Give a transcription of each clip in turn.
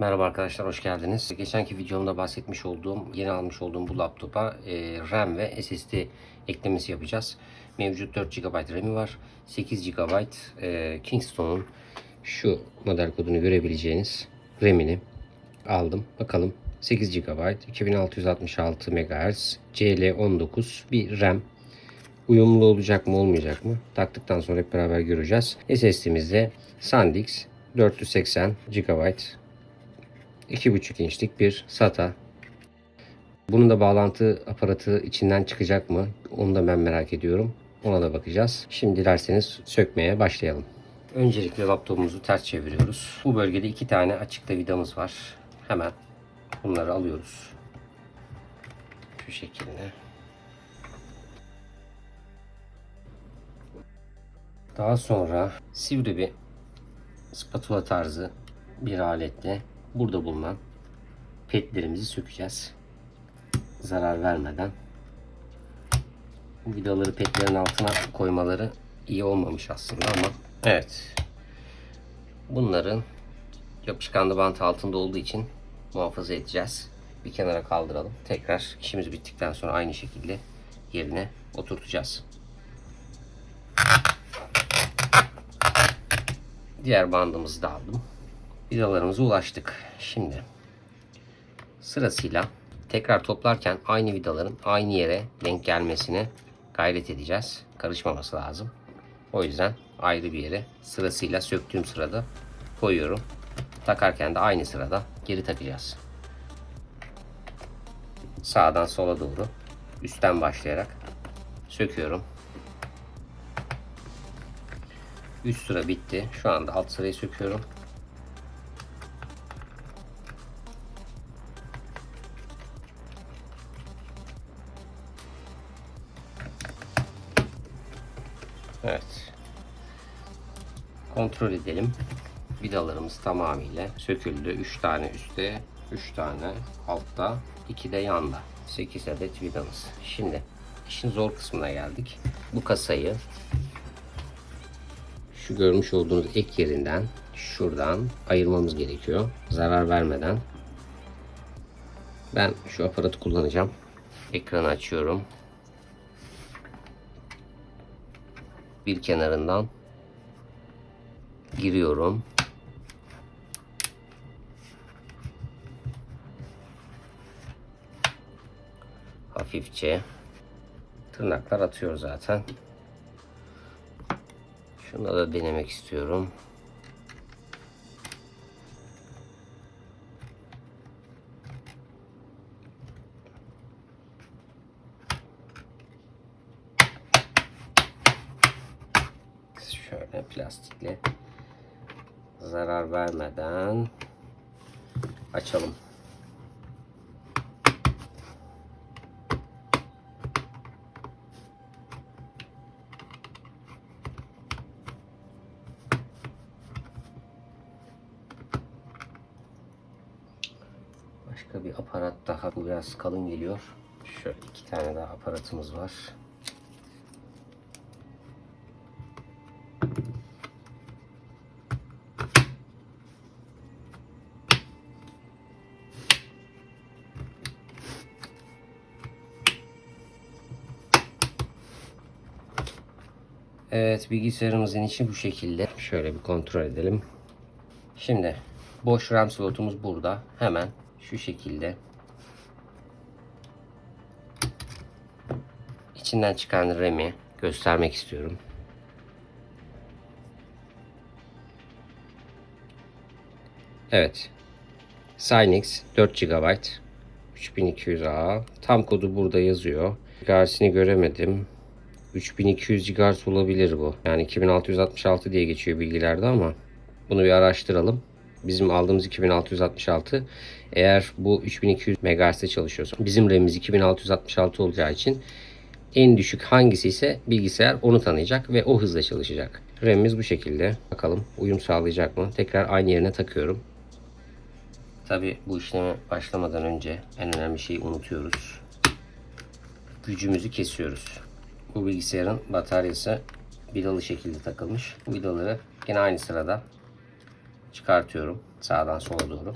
Merhaba arkadaşlar, hoş geldiniz. Geçenki videomda bahsetmiş olduğum, yeni almış olduğum bu laptopa e, RAM ve SSD eklemesi yapacağız. Mevcut 4 GB RAM'i var. 8 GB e, Kingston'un şu model kodunu görebileceğiniz RAM'ini aldım. Bakalım 8 GB, 2666 MHz, CL19 bir RAM. Uyumlu olacak mı olmayacak mı? Taktıktan sonra hep beraber göreceğiz. SSD'mizde SanDisk 480 GB 2,5 inçlik bir SATA. Bunun da bağlantı aparatı içinden çıkacak mı? Onu da ben merak ediyorum. Ona da bakacağız. Şimdi dilerseniz sökmeye başlayalım. Öncelikle laptopumuzu ters çeviriyoruz. Bu bölgede iki tane açıkta vidamız var. Hemen bunları alıyoruz. Şu şekilde. Daha sonra sivri bir spatula tarzı bir aletle burada bulunan petlerimizi sökeceğiz. Zarar vermeden. Bu vidaları petlerin altına koymaları iyi olmamış aslında ama evet. Bunların yapışkanlı bant altında olduğu için muhafaza edeceğiz. Bir kenara kaldıralım. Tekrar işimiz bittikten sonra aynı şekilde yerine oturtacağız. Diğer bandımızı da aldım. Vidalarımıza ulaştık. Şimdi sırasıyla tekrar toplarken aynı vidaların aynı yere denk gelmesine gayret edeceğiz. Karışmaması lazım. O yüzden ayrı bir yere sırasıyla söktüğüm sırada koyuyorum. Takarken de aynı sırada geri takacağız. Sağdan sola doğru üstten başlayarak söküyorum. Üst sıra bitti. Şu anda alt sırayı söküyorum. Kontrol edelim. Vidalarımız tamamıyla söküldü. 3 tane üstte, 3 tane altta, 2 de yanda. 8 adet vidamız. Şimdi işin zor kısmına geldik. Bu kasayı şu görmüş olduğunuz ek yerinden şuradan ayırmamız gerekiyor. Zarar vermeden. Ben şu aparatı kullanacağım. Ekranı açıyorum. Bir kenarından giriyorum. Hafifçe tırnaklar atıyor zaten. Şunu da denemek istiyorum. Şöyle plastikle zarar vermeden açalım. Başka bir aparat daha. Bu biraz kalın geliyor. Şöyle iki tane daha aparatımız var. Evet bilgisayarımızın içi bu şekilde. Şöyle bir kontrol edelim. Şimdi boş RAM slotumuz burada. Hemen şu şekilde içinden çıkan RAM'i göstermek istiyorum. Evet. Cynix 4 GB 3200A tam kodu burada yazıyor. Garsini göremedim. 3200 GHz olabilir bu. Yani 2666 diye geçiyor bilgilerde ama bunu bir araştıralım. Bizim aldığımız 2666. Eğer bu 3200 MHz'de çalışıyorsa bizim RAM'imiz 2666 olacağı için en düşük hangisi ise bilgisayar onu tanıyacak ve o hızla çalışacak. RAM'imiz bu şekilde. Bakalım uyum sağlayacak mı? Tekrar aynı yerine takıyorum. Tabi bu işleme başlamadan önce en önemli şeyi unutuyoruz. Gücümüzü kesiyoruz. Bu bilgisayarın bataryası vidalı şekilde takılmış. Bu vidaları yine aynı sırada çıkartıyorum sağdan sola doğru.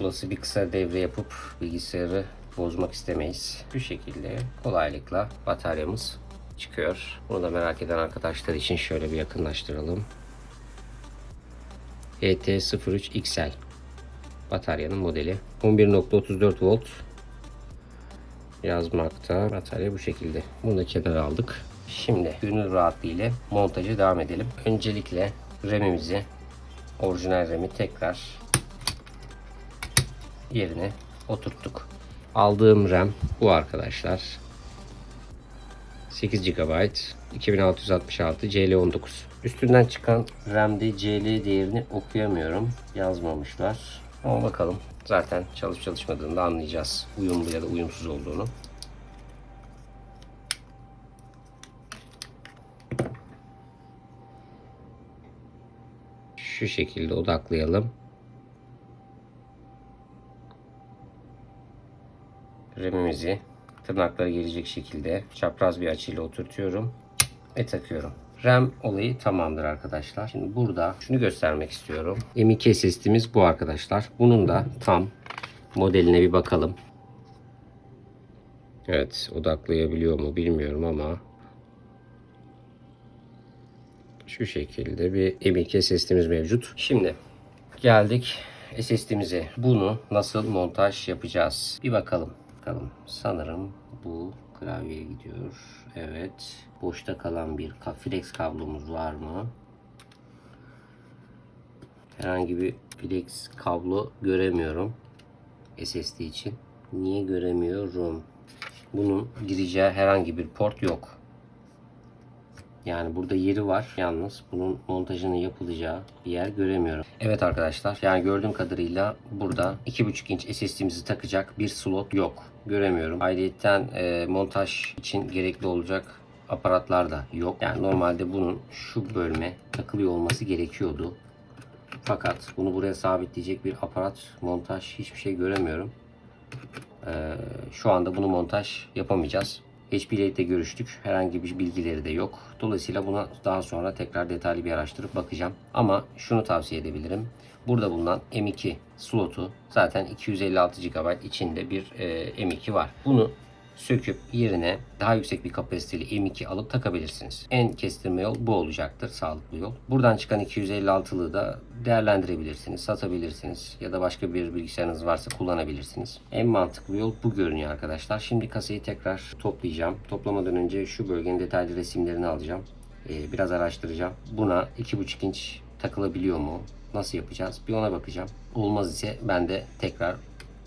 olası bir kısa devre yapıp bilgisayarı bozmak istemeyiz. Bu şekilde kolaylıkla bataryamız çıkıyor. Bunu da merak eden arkadaşlar için şöyle bir yakınlaştıralım. E ET03XL bataryanın modeli. 11.34 volt yazmakta. Batarya bu şekilde. Bunu da kenara aldık. Şimdi gönül rahatlığı ile montaja devam edelim. Öncelikle RAM'imizi orijinal RAM'i tekrar yerine oturttuk. Aldığım RAM bu arkadaşlar. 8 GB 2666 CL19. Üstünden çıkan RAM'de CL değerini okuyamıyorum. Yazmamışlar. Ama bakalım. Zaten çalışıp çalışmadığını da anlayacağız. Uyumlu ya da uyumsuz olduğunu. Şu şekilde odaklayalım. RAM'imizi tırnakları gelecek şekilde çapraz bir açıyla oturtuyorum ve takıyorum. RAM olayı tamamdır arkadaşlar. Şimdi burada şunu göstermek istiyorum. M2 SSD'miz bu arkadaşlar. Bunun da tam modeline bir bakalım. Evet odaklayabiliyor mu bilmiyorum ama şu şekilde bir M2 SSD'miz mevcut. Şimdi geldik SSD'mize. Bunu nasıl montaj yapacağız? Bir bakalım. Bakalım. Sanırım bu klavyeye gidiyor. Evet. Boşta kalan bir flex kablomuz var mı? Herhangi bir flex kablo göremiyorum. SSD için. Niye göremiyorum? Bunun gireceği herhangi bir port yok. Yani burada yeri var. Yalnız bunun montajının yapılacağı bir yer göremiyorum. Evet arkadaşlar. Yani gördüğüm kadarıyla burada 2.5 inç SSD'mizi takacak bir slot yok. Göremiyorum. Ayrıyeten e, montaj için gerekli olacak aparatlar da yok. Yani normalde bunun şu bölme takılıyor olması gerekiyordu. Fakat bunu buraya sabitleyecek bir aparat, montaj hiçbir şey göremiyorum. Ee, şu anda bunu montaj yapamayacağız. HP ile de görüştük. Herhangi bir bilgileri de yok. Dolayısıyla buna daha sonra tekrar detaylı bir araştırıp bakacağım. Ama şunu tavsiye edebilirim. Burada bulunan M2 slotu zaten 256 GB içinde bir e, M2 var. Bunu söküp yerine daha yüksek bir kapasiteli M2 alıp takabilirsiniz. En kestirme yol bu olacaktır. Sağlıklı yol. Buradan çıkan 256'lığı da değerlendirebilirsiniz, satabilirsiniz ya da başka bir bilgisayarınız varsa kullanabilirsiniz. En mantıklı yol bu görünüyor arkadaşlar. Şimdi kasayı tekrar toplayacağım. Toplamadan önce şu bölgenin detaylı resimlerini alacağım. Ee, biraz araştıracağım. Buna 2.5 inç takılabiliyor mu? Nasıl yapacağız? Bir ona bakacağım. Olmaz ise ben de tekrar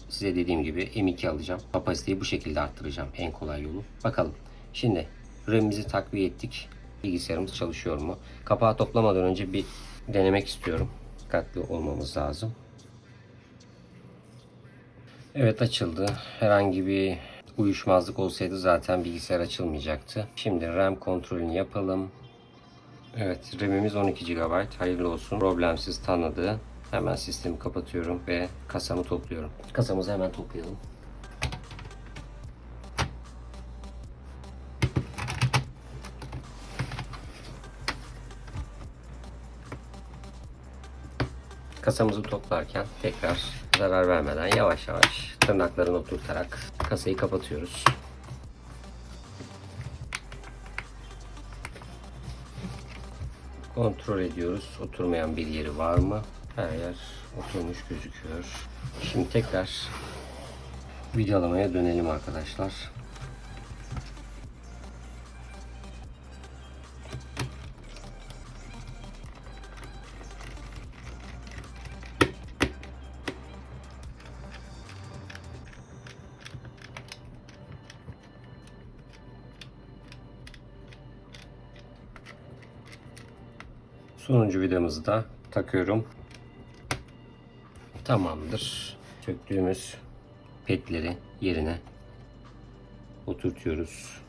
size dediğim gibi M2 alacağım. Kapasiteyi bu şekilde arttıracağım. En kolay yolu. Bakalım. Şimdi RAM'imizi takviye ettik. Bilgisayarımız çalışıyor mu? Kapağı toplamadan önce bir denemek istiyorum. Dikkatli olmamız lazım. Evet açıldı. Herhangi bir uyuşmazlık olsaydı zaten bilgisayar açılmayacaktı. Şimdi RAM kontrolünü yapalım. Evet RAM'imiz 12 GB. Hayırlı olsun. Problemsiz tanıdı. Hemen sistemi kapatıyorum ve kasamı topluyorum. Kasamızı hemen toplayalım. Kasamızı toplarken tekrar zarar vermeden yavaş yavaş tırnaklarını oturtarak kasayı kapatıyoruz. Kontrol ediyoruz. Oturmayan bir yeri var mı? Her yer oturmuş gözüküyor. Şimdi tekrar videolamaya dönelim arkadaşlar. Sonuncu vidamızı da takıyorum. Tamamdır. Söktüğümüz petleri yerine oturtuyoruz.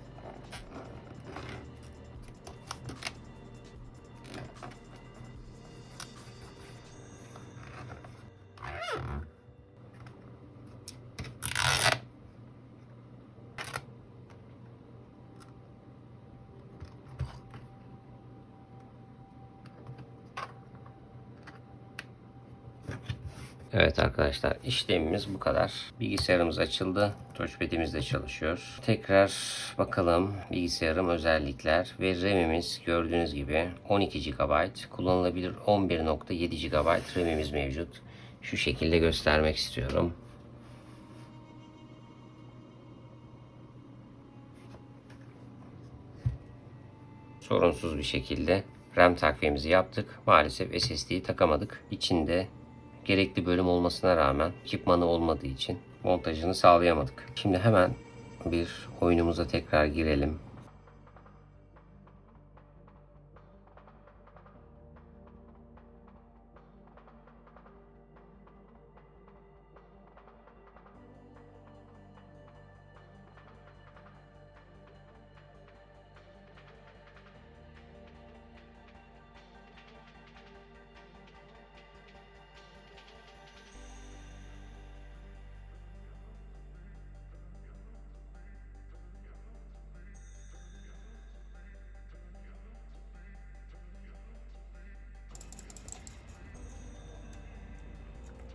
Evet arkadaşlar işlemimiz bu kadar. Bilgisayarımız açıldı. Touchpad'imiz de çalışıyor. Tekrar bakalım bilgisayarım özellikler ve RAM'imiz gördüğünüz gibi 12 GB kullanılabilir 11.7 GB RAM'imiz mevcut. Şu şekilde göstermek istiyorum. sorunsuz bir şekilde RAM takviyemizi yaptık. Maalesef SSD'yi takamadık. İçinde gerekli bölüm olmasına rağmen ekipmanı olmadığı için montajını sağlayamadık. Şimdi hemen bir oyunumuza tekrar girelim.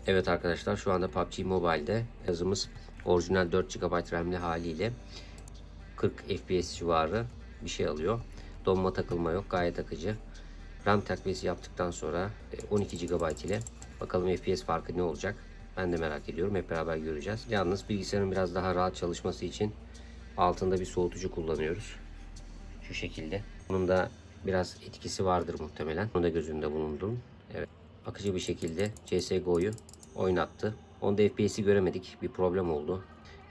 Evet arkadaşlar şu anda PUBG Mobile'de yazımız orijinal 4 GB RAM'li haliyle 40 FPS civarı bir şey alıyor. Donma takılma yok gayet akıcı. RAM takviyesi yaptıktan sonra e, 12 GB ile bakalım FPS farkı ne olacak ben de merak ediyorum hep beraber göreceğiz. Yalnız bilgisayarın biraz daha rahat çalışması için altında bir soğutucu kullanıyoruz. Şu şekilde. Bunun da biraz etkisi vardır muhtemelen. Bunu da gözümde bulundum. Evet. Akıcı bir şekilde CSGO'yu oynattı. Onda FPS'i göremedik. Bir problem oldu.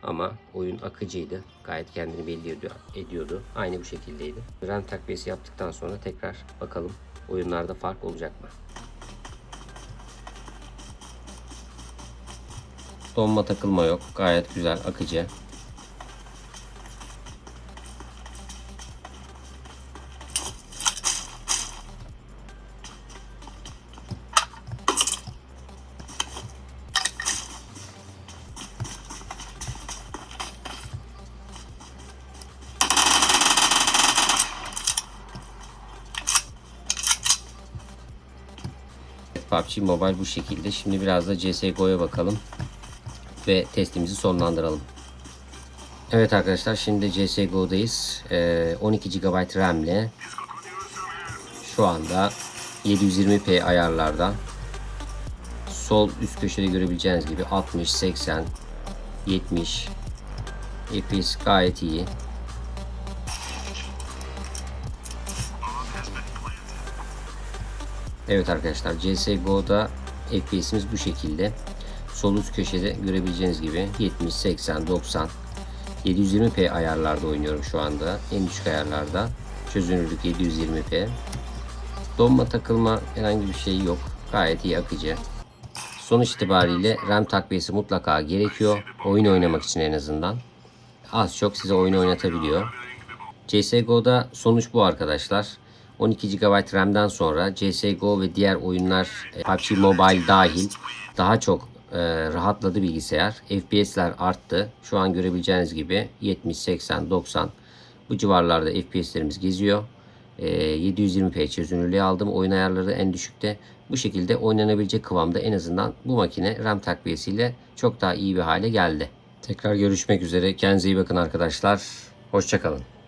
Ama oyun akıcıydı. Gayet kendini belli ediyor- ediyordu. Aynı bu şekildeydi. RAM takviyesi yaptıktan sonra tekrar bakalım oyunlarda fark olacak mı? Donma takılma yok. Gayet güzel, akıcı. PUBG Mobile bu şekilde. Şimdi biraz da CSGO'ya bakalım ve testimizi sonlandıralım. Evet arkadaşlar şimdi CSGO'dayız. Ee, 12 GB RAM ile şu anda 720p ayarlarda sol üst köşede görebileceğiniz gibi 60, 80, 70 FPS gayet iyi. Evet arkadaşlar CSGO'da FPS'imiz bu şekilde. Sol üst köşede görebileceğiniz gibi 70, 80, 90 720p ayarlarda oynuyorum şu anda. En düşük ayarlarda. Çözünürlük 720p. Donma takılma herhangi bir şey yok. Gayet iyi akıcı. Sonuç itibariyle RAM takviyesi mutlaka gerekiyor. Oyun oynamak için en azından. Az çok size oyun oynatabiliyor. CSGO'da sonuç bu arkadaşlar. 12 GB RAM'den sonra CSGO ve diğer oyunlar e, PUBG Mobile dahil daha çok e, rahatladı bilgisayar. FPS'ler arttı. Şu an görebileceğiniz gibi 70, 80, 90 bu civarlarda FPS'lerimiz geziyor. E, 720p çözünürlüğü aldım. Oyun ayarları en düşükte. Bu şekilde oynanabilecek kıvamda en azından bu makine RAM takviyesiyle çok daha iyi bir hale geldi. Tekrar görüşmek üzere. Kendinize iyi bakın arkadaşlar. Hoşçakalın.